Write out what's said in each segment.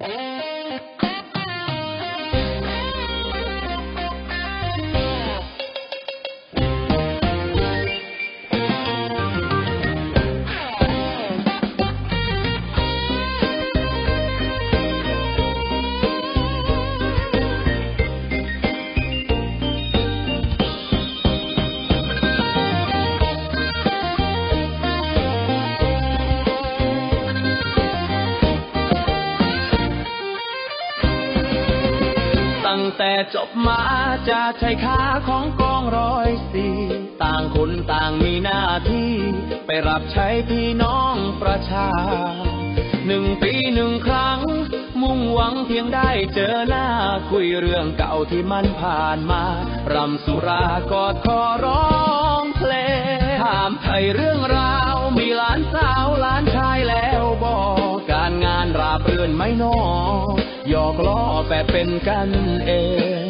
ตั้ แต่จบมาจะใช้ขาของกองร้อยสี่ต่างคนต่างมีหน้าที่ ไปรับใช้พี่น้องประชา หนึ่งปีหนึ่งครั้ง มุ่งหวังเพียงได้เจอหน้า คุยเรื่องเก่าที่มันผ่านมารำสุรากอดคอร้องเพลงถามไทยเรื่องราว แปดเป็นกันเอง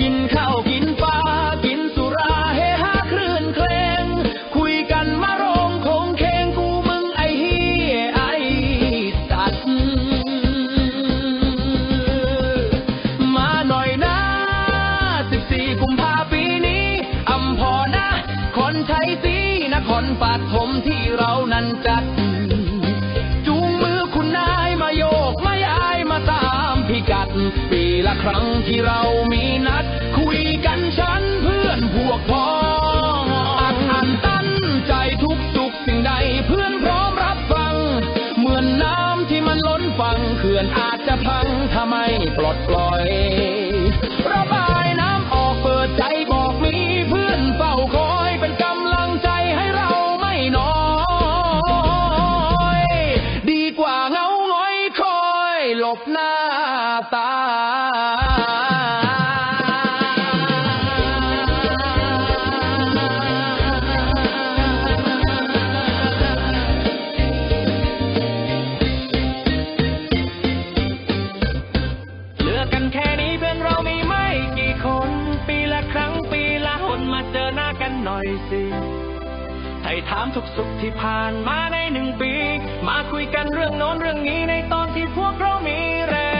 กินข้าวกินปลากินสุราเฮฮาคลื่นเคลงคุยกันมาโรงคงเคงกูมึงไอเฮียไอสัตว์มาหน่อยนะ14กุมภาปีนี้อำพรนะ คนใช้สีนครปฐมที่เรานั้นจัด ครั้งที่เรามีนัด คุยกันฉันเพื่อนพวกพ้องอัดอันตั้นใจทุกสุขสิ่งใดเพื่อนพร้อมรับฟัง เหมือนน้ำที่มันล้นฝั่งเขื่อนอาจจะพังถ้าไม่ปลดปล่อยระบายน้ำออกเปิดใจบอกมีเพื่อนเฝ้าคอยเป็นกำลังใจให้เราไม่น้อย ดีกว่าเงาหงอยคอยหลบหน้าตา แค่นี้เพื่อนเรามีไม่กี่คน ปีละครั้งปีละหนมาเจอหน้ากันหน่อยสิให้ถามทุกสุขที่ผ่านมาในหนึ่งปี มาคุยกันเรื่องโน้นเรื่องนี้ในตอนที่พวกเรามีแรง